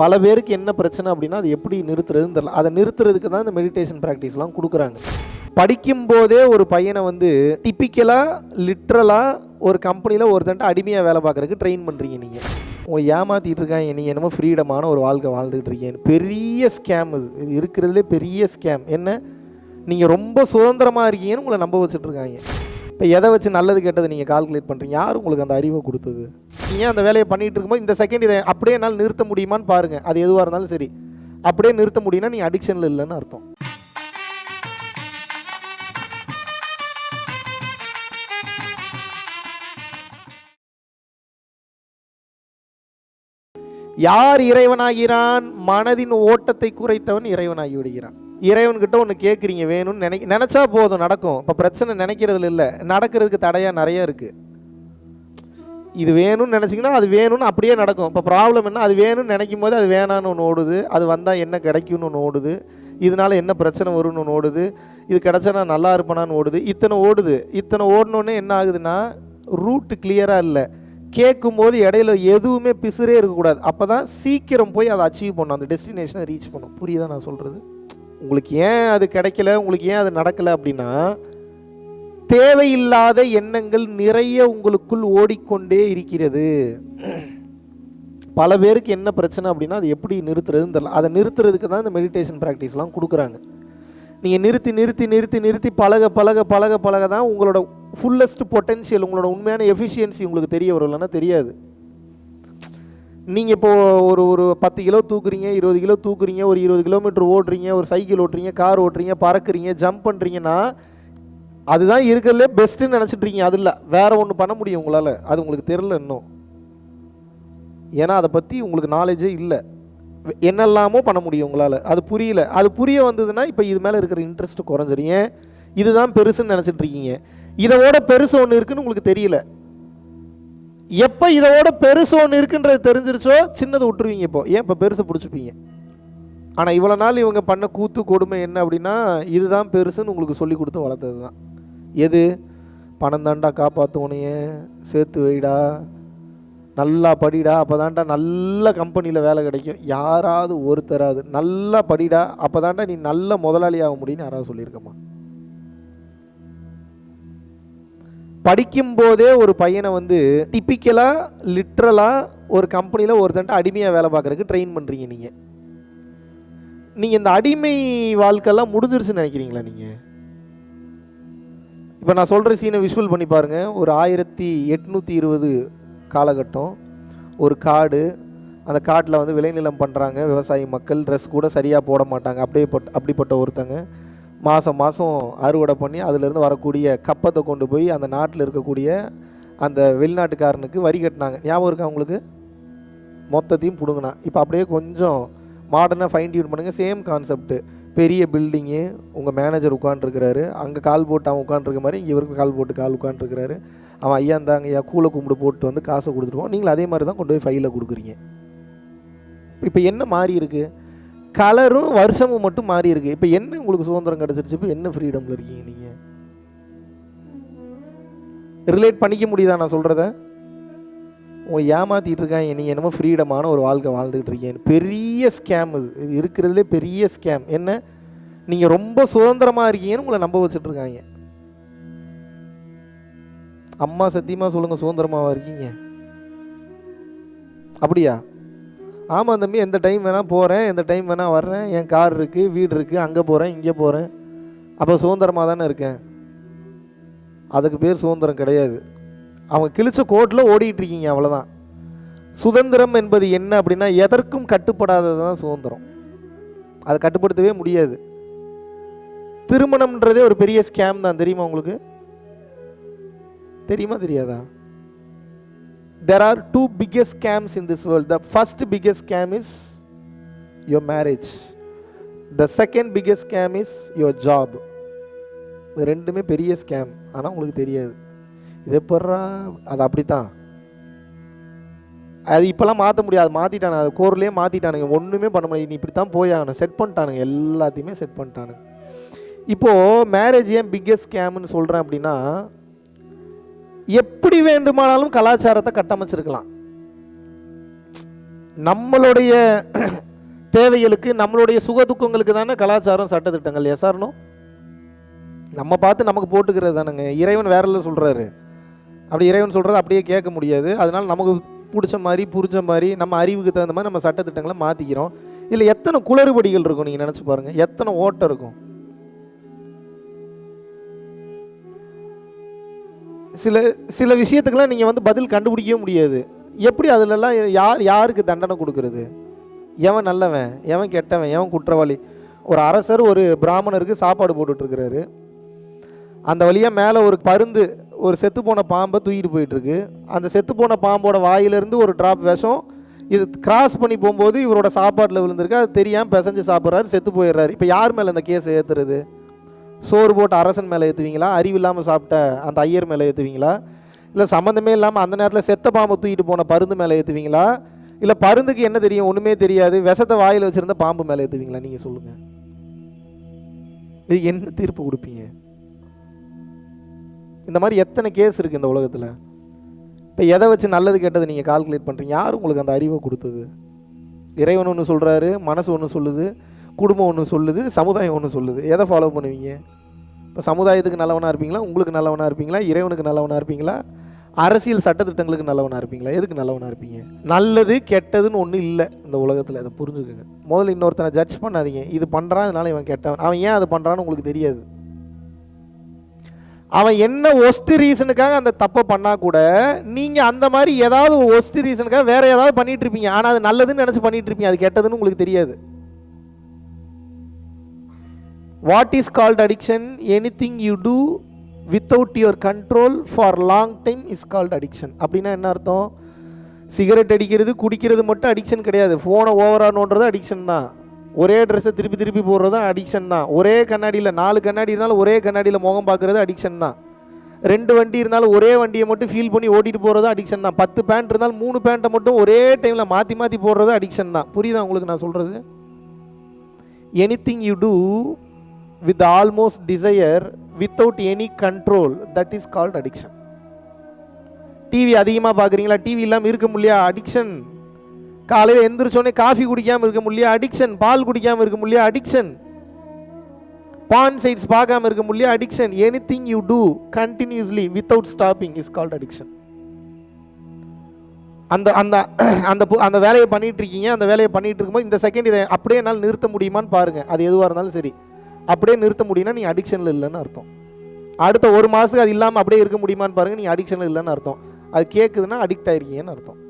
பல பேருக்கு என்ன பிரச்சனை அப்படின்னா அது எப்படி நிறுத்துறதுன்னு தெரியல. அதை நிறுத்துறதுக்கு தான் இந்த மெடிடேஷன் ப்ராக்டிஸ்லாம் கொடுக்குறாங்க. படிக்கும்போதே ஒரு பையனை வந்து டிப்பிக்கலாக லிட்ரலாக ஒரு கம்பெனியில் ஒருத்தன்ட்ட அடிமையாக வேலை பார்க்குறதுக்கு ட்ரெயின் பண்ணுறீங்க நீங்கள் உங்களை ஏமாற்றிட்டு இருக்காங்க நீங்கள் என்னமோ ஃப்ரீடமான ஒரு வாழ்க்கை வாழ்ந்துகிட்டு இருக்கீங்க பெரிய ஸ்கேம் இது இது இருக்கிறதுலே பெரிய ஸ்கேம் என்ன? நீங்கள் ரொம்ப சுதந்திரமாக இருக்கீங்கன்னு உங்களை நம்ப வச்சுட்டு இருக்காங்க. இப்போ எதை வச்சு நல்லது கெட்டது நீங்கள் கால்குலேட் பண்ணுறீங்க யார் உங்களுக்கு அந்த அறிவை கொடுத்தது? நீங்கள் அந்த வேலையை பண்ணிகிட்டு இருக்கும்போது இந்த செகண்ட் இதை அப்படியே என்னால் நிறுத்த முடியுமான்னு பாருங்கள் அது எதுவாக இருந்தாலும் சரி. அப்படியே நிறுத்த முடியும்னா நீ அடிக்ஷனில் இல்லைன்னு அர்த்தம். யார் இறைவனாகிறான்? மனதின் ஓட்டத்தை குறைத்தவன் இறைவனாகி விடுகிறான். இறைவன்கிட்ட ஒன்று கேட்குறீங்க வேணும்னு நினை நினச்சா போதும் நடக்கும். இப்போ பிரச்சனை நினைக்கிறதுல இல்லை. நடக்கிறதுக்கு தடையாக நிறைய இருக்குது இது வேணும்னு நினச்சிங்கன்னா அது வேணும்னு அப்படியே நடக்கும். இப்போ ப்ராப்ளம் என்ன? அது வேணும்னு நினைக்கும் போது அது வேணான்னு ஒன்று ஓடுது. அது வந்தால் என்ன கிடைக்கும்னு ஒன்று ஓடுது. இதனால என்ன பிரச்சனை வரும்னு ஒன்று ஓடுது. இது கிடச்சா நான் நல்லா இருப்பேனான்னு ஓடுது. இத்தனை ஓடுது. இத்தனை ஓடணுன்னே என்ன ஆகுதுன்னா ரூட்டு கிளியராக இல்லை. கேட்கும்போது இடையில எதுவுமே பிசுரே இருக்கக்கூடாது. அப்போ தான் சீக்கிரம் போய் அதை அச்சீவ் பண்ணும் அந்த டெஸ்டினேஷனை ரீச் பண்ணும் புரியுதா நான் சொல்கிறது உங்களுக்கு ஏன் அது கிடைக்கல? உங்களுக்கு ஏன் அது நடக்கலை அப்படின்னா தேவையில்லாத எண்ணங்கள் நிறைய உங்களுக்குள் ஓடிக்கொண்டே இருக்கிறது. பல பேருக்கு என்ன பிரச்சனை அப்படின்னா அது எப்படி நிறுத்துறதுன்னு தெரியல. அதை நிறுத்துறதுக்கு தான் இந்த மெடிடேஷன் ப்ராக்டிஸ்லாம் கொடுக்குறாங்க. நீங்கள் நிறுத்தி நிறுத்தி நிறுத்தி நிறுத்தி பழக பழக பழக பழக தான் உங்களோட ஃபுல்லஸ்ட் பொட்டென்ஷியல் உங்களோட உண்மையான எஃபிஷியன்சி உங்களுக்கு தெரிய வரும். இல்லைன்னா தெரியாது. நீங்கள் இப்போது ஒரு ஒரு பத்து கிலோ தூக்குறீங்க இருபது கிலோ தூக்குறீங்க ஒரு இருபது கிலோமீட்டர் ஓடுறீங்க ஒரு சைக்கிள் ஓட்டுறீங்க கார் ஓட்டுறீங்க பறக்குறீங்க ஜம்ப் பண்ணுறீங்கன்னா அதுதான் இருக்கிறதுலே பெஸ்ட்டுன்னு நினச்சிட்ருக்கீங்க அது இல்லை. வேற ஒன்று பண்ண முடியும் உங்களால். அது உங்களுக்கு தெரில இன்னும். ஏன்னா அதை பற்றி உங்களுக்கு நாலேஜே இல்லை. என்னெல்லாமோ பண்ண முடியும் உங்களால். அது புரியல. அது புரிய வந்ததுன்னா இப்போ இது மேலே இருக்கிற இன்ட்ரெஸ்ட் குறைஞ்சிரும். இதுதான் பெருசுன்னு நினச்சிட்டு இருக்கீங்க. இதோட பெருசு ஒன்று இருக்குன்னு உங்களுக்கு தெரியல. எப்போ இதோட பெருசு ஒன்று இருக்குன்றது தெரிஞ்சிருச்சோ சின்னதை விட்டுருவீங்க இப்போ. ஏன் இப்போ பெருசை பிடிச்சிப்பீங்க? ஆனால் இவ்வளோ நாள் இவங்க பண்ண கூத்து கொடுமை என்ன அப்படின்னா இதுதான் பெருசுன்னு உங்களுக்கு சொல்லி கொடுத்து வளர்த்தது தான் எது? பணம் தாண்டா காப்பாற்றுவனையே சேர்த்து வைடா. நல்லா படிடா அப்போ தாண்டா நல்ல கம்பெனியில் வேலை கிடைக்கும். யாராவது ஒருத்தராது நல்லா படிடா அப்போ தாண்டா நீ நல்ல முதலாளி ஆக முடியும்னு யாராவது சொல்லியிருக்கம்மா படிக்கும்போதே ஒரு பையனை வந்து டிப்பிக்கலாக லிட்ரலாக ஒரு கம்பெனியில் ஒருத்தன்ட்ட அடிமையாக வேலை பார்க்குறதுக்கு ட்ரெயின் பண்ணுறீங்க நீங்கள் நீங்கள் இந்த அடிமை வாழ்க்கைலாம் முடிஞ்சிருச்சுன்னு நினைக்கிறீங்களா நீங்கள் இப்போ நான் சொல்கிற சீனை விஷுவல் பண்ணி பாருங்கள் ஒரு ஆயிரத்தி எட்நூற்றி இருபது காலகட்டம். ஒரு காடு. அந்த காட்டில் வந்து விளைநிலம் பண்ணுறாங்க விவசாயி மக்கள். ட்ரெஸ் கூட சரியாக போட மாட்டாங்க. அப்படியே பட் அப்படிப்பட்ட ஒருத்தங்க. மாதம் மாதம் அறுவடை பண்ணி அதுலேருந்து வரக்கூடிய கப்பத்தை கொண்டு போய் அந்த நாட்டில் இருக்கக்கூடிய அந்த வெளிநாட்டுக்காரனுக்கு வரி கட்டினாங்க. ஞாபகம் இருக்கா உங்களுக்கு? மொத்தத்தையும் பிடுங்கினா. இப்போ அப்படியே கொஞ்சம் மாடர்னாக ஃபைன் டியூன் பண்ணுங்கள் சேம் கான்செப்ட்டு பெரிய பில்டிங்கு உங்கள் மேனேஜர் உட்காண்ட்ருக்கிறாரு அங்கே கால் போட்டு அவன் உட்காண்ட்ருக்க மாதிரி இங்கே இவருக்கு கால் போட்டு கால் உட்காண்ட்ருக்கிறாரு அவன் ஐயா இருந்தாங்க ஐயா கூலை கும்பிடு போட்டு வந்து காசை கொடுத்துருவோம். நீங்கள் அதே மாதிரி தான் கொண்டு போய் ஃபைலில் கொடுக்குறீங்க. இப்போ என்ன மாறி இருக்குது கலரும் வருஷமும் மட்டும் மாறி இருக்கு. இப்போ என்ன உங்களுக்கு சுதந்திரம் கிடச்சிருச்சு? இப்போ என்ன ஃப்ரீடமில் இருக்கீங்க நீங்கள் ரிலேட் பண்ணிக்க முடியுதா நான் சொல்கிறத உங்களை ஏமாற்றிட்டு இருக்காங்க. நீங்கள் என்னமோ ஃப்ரீடமான ஒரு வாழ்க்கை வாழ்ந்துகிட்டு இருக்கீங்க. பெரிய ஸ்கேம் இது. இது இருக்கிறதுலே பெரிய ஸ்கேம் என்ன? நீங்கள் ரொம்ப சுதந்திரமாக இருக்கீங்கன்னு உங்களை நம்ப வச்சுட்டு இருக்காங்க. அம்மா சத்தியமாக சொல்லுங்கள் சுதந்திரமாக இருக்கீங்க? அப்படியா? ஆமாம் தம்பி எந்த டைம் வேணால் போகிறேன் எந்த டைம் வேணால் வர்றேன். என் கார் இருக்குது வீடு இருக்குது அங்கே போகிறேன் இங்கே போகிறேன் அப்போ சுதந்திரமாக தானே இருக்கேன். அதுக்கு பேர் சுதந்திரம் கிடையாது. அவங்க கிழிச்ச கோட்டில் ஓடிக்கிட்டு இருக்கீங்க அவ்வளோதான் சுதந்திரம் என்பது என்ன அப்படின்னா எதற்கும் கட்டுப்படாதது தான் சுதந்திரம். அதை கட்டுப்படுத்தவே முடியாது. திருமணம்ன்றதே ஒரு பெரிய ஸ்கேம் தான். தெரியுமா உங்களுக்கு? தெரியுமா தெரியாதா? There are two biggest scams in this world. The first biggest scam is your marriage. The second biggest scam is your job. இது ரெண்டுமே பெரிய ஸ்கேம் ஆனால் உங்களுக்கு தெரியாது. இது எப்பட்றா? அது அப்படித்தான். அது இப்போல்லாம் மாற்ற முடியாது. மாற்றிட்டானு அது கோர்லேயே மாற்றிட்டானுங்க ஒன்றுமே பண்ண முடியாது. நீ இப்படி தான் போய் ஆகணும் செட் பண்ணிட்டானுங்க. எல்லாத்தையுமே செட் பண்ணிட்டானுங்க. இப்போது மேரேஜ் ஏன் பிக்கெஸ்ட் ஸ்கேம்னு சொல்கிறேன் அப்படின்னா எப்படி வேண்டுமானாலும் கலாச்சாரத்தை கட்டமைச்சிருக்கலாம். நம்மளுடைய தேவைகளுக்கு நம்மளுடைய சுக துக்கங்களுக்கு தானே கலாச்சாரம் சட்டத்திட்டங்கள் எஸ்ஆர்னோ நம்ம பார்த்து நமக்கு போட்டுக்கிறது தானுங்க. இறைவன் வேற சொல்கிறாரு அப்படி இறைவன் சொல்கிறது அப்படியே கேட்க முடியாது. அதனால் நமக்கு பிடிச்ச மாதிரி புரிஞ்ச மாதிரி நம்ம அறிவுக்கு தகுந்த மாதிரி நம்ம சட்டத்திட்டங்களை மாற்றிக்கிறோம் இதில் எத்தனை குளறுபடிகள் இருக்கும் நீங்கள் நினச்சி பாருங்கள் எத்தனை ஓட்டம் இருக்கும். சில சில விஷயத்துக்கெல்லாம் நீங்கள் வந்து பதில் கண்டுபிடிக்கவே முடியாது. எப்படி அதிலெல்லாம் யார் யாருக்கு தண்டனை கொடுக்கறது? எவன் நல்லவன்? எவன் கெட்டவன்? எவன் குற்றவாளி? ஒரு அரசர் ஒரு பிராமணருக்கு சாப்பாடு போட்டுட்ருக்கிறாரு. அந்த வழியாக மேலே ஒரு பருந்து ஒரு செத்துப்போன பாம்பை தூக்கிட்டு போயிட்டுருக்கு அந்த செத்து போன பாம்போட வாயிலிருந்து ஒரு ட்ராப் விஷம் இது கிராஸ் பண்ணி போகும்போது இவரோட சாப்பாட்டில் விழுந்திருக்கு. அது தெரியாமல் பிசைஞ்சு சாப்பிட்றாரு செத்து போயிடுறாரு. இப்போ யார் மேலே இந்த கேஸை ஏற்றுறது சோறு போட்ட அரசன் மேலே ஏற்றுவீங்களா அறிவு இல்லாமல் சாப்பிட்ட அந்த ஐயர் மேலே ஏற்றுவீங்களா இல்லை சம்மந்தமே இல்லாமல் அந்த நேரத்தில் செத்த பாம்பை தூக்கிட்டு போன பருந்து மேலே ஏற்றுவீங்களா இல்லை பருந்துக்கு என்ன தெரியும்? ஒன்றுமே தெரியாது. விஷத்தை வாயில் வச்சுருந்த பாம்பு மேலே ஏற்றுவீங்களா நீங்கள் சொல்லுங்கள் இது என்ன தீர்ப்பு கொடுப்பீங்க? இந்த மாதிரி எத்தனை கேஸ் இருக்குது இந்த உலகத்தில்? இப்போ எதை வச்சு நல்லது கெட்டது நீங்கள் கால்குலேட் பண்ணுறீங்க யார் உங்களுக்கு அந்த அறிவை கொடுத்தது? இறைவன் ஒன்று சொல்கிறாரு மனசு ஒன்று சொல்லுது. குடும்பம் ஒன்று சொல்லுது சமுதாயம் ஒன்று சொல்லுது. எதை ஃபாலோ பண்ணுவீங்க? இப்போ சமுதாயத்துக்கு நல்லவனாக இருப்பீங்களா? உங்களுக்கு நல்லவனாக இருப்பீங்களா? இறைவனுக்கு நல்லவனாக இருப்பீங்களா? அரசியல் சட்டத்திட்டங்களுக்கு நல்லவனாக இருப்பீங்களா? எதுக்கு நல்லவனாக இருப்பீங்க? நல்லது கெட்டதுன்னு ஒன்றும் இல்லை இந்த உலகத்தில். அதை புரிஞ்சுக்கோங்க. முதல்ல இன்னொருத்தனை ஜட்ஜ் பண்ணாதீங்க. இது பண்ணுறான் அதனால இவன் கெட்டவன். அவன் ஏன் அதை பண்ணுறான்னு உங்களுக்கு தெரியாது. அவன் என்ன ஒஸ்ட் ரீசனுக்காக அந்த தப்பை பண்ணால் கூட நீங்கள் அந்த மாதிரி ஏதாவது ஒஸ்ட் ரீசனுக்காக வேறு ஏதாவது பண்ணிகிட்டு இருப்பீங்க. ஆனால் அது நல்லதுன்னு நினச்சி பண்ணிகிட்டு இருப்பீங்க. அது கெட்டதுன்னு உங்களுக்கு தெரியாது. What is called addiction anything you do without your control for long time is called addiction அப்படின்னா என்ன அர்த்தம்? சிகரெட் அடிக்கிறது குடிக்கிறது மட்டும் அடிக்ஷன் கிடையாது. ஃபோனை ஓவராக நோண்டுறது அடிக்ஷன் தான். ஒரே ட்ரெஸ்ஸை திருப்பி திருப்பி போடுறது அடிக்ஷன் தான். ஒரே கண்ணாடியில் நாலு கண்ணாடி இருந்தாலும் ஒரே கண்ணாடியில் முகம் பார்க்குறது அடிக்ஷன் தான். ரெண்டு வண்டி இருந்தாலும் ஒரே வண்டியை மட்டும் ஃபீல் பண்ணி ஓட்டிட்டு போகிறது அடிக்ஷன் தான். பத்து பேண்ட் இருந்தாலும் மூணு பேண்ட்டை மட்டும் ஒரே டைமில் மாற்றி மாற்றி போடுறது அடிக்ஷன் தான். புரியுதா உங்களுக்கு நான் சொல்கிறது anything you do with almost desire without any control that is called addiction TV அதிகமாக பார்க்குறீங்களா? டிவி இல்லாமல் இருக்க முடியா அடிக்ஷன் காலையில் எந்திரிச்சோடனே காஃபி குடிக்காமல் இருக்க முடியா அடிக்ஷன் பால் குடிக்காமல் இருக்க முடியா அடிக்ஷன் பான் சைட்ஸ் பார்க்காம இருக்க முடியல addiction anything you do continuously without stopping is called addiction அந்த அந்த அந்த அந்த வேலையை பண்ணிட்டு இருக்கீங்க அந்த வேலையை பண்ணிட்டு இருக்கும்போது இந்த செகண்ட் இதை அப்படியே என்னால் நிறுத்த முடியுமான்னு பாருங்க. அது எதுவாக இருந்தாலும் சரி. அப்படியே நிறுத்த முடியும்னா நீ அடிக்ஷனில் இல்லைன்னு அர்த்தம். அடுத்த ஒரு மாதத்துக்கு அது இல்லாமல் அப்படியே இருக்க முடியுமான்னு பாருங்க நீ அடிக்ஷனில் இல்லைன்னு அர்த்தம். அது கேட்குதுன்னா அடிக்ட் ஆயிருக்கீங்கன்னு அர்த்தம்.